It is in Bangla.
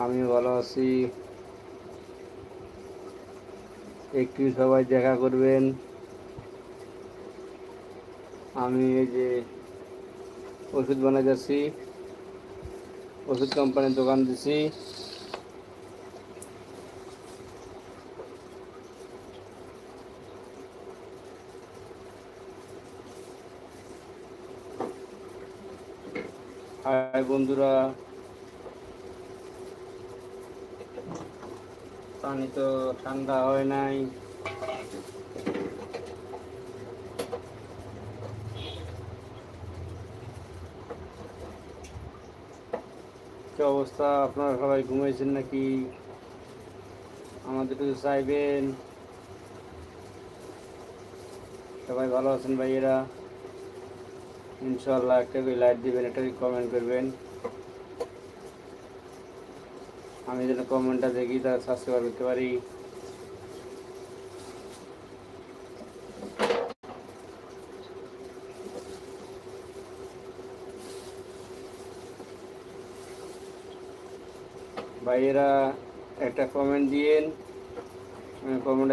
আমি ভালো আছি। একটু সবাই দেখা করবেন। আমি এই যে ওষুধ বানাই যাচ্ছি। ওষুধ কোম্পানির দোকান দিছি হাই বন্ধুরা। পানি তো ঠান্ডা হয় নাই। কি অবস্থা? আপনারা সবাই ঘুমাইছেন নাকি? আমাদের একটু চাইবেন। সবাই ভালো আছেন ভাইয়েরা? ইনশাল্লাহ একটা লাইক দিবেন, একটা কমেন্ট করবেন। আমি যেন কমেন্টটা দেখি তার সাবস্ক্রাইব করতে পারি। ভাইয়েরা একটা কমেন্ট দিয়েন। কমেন্ট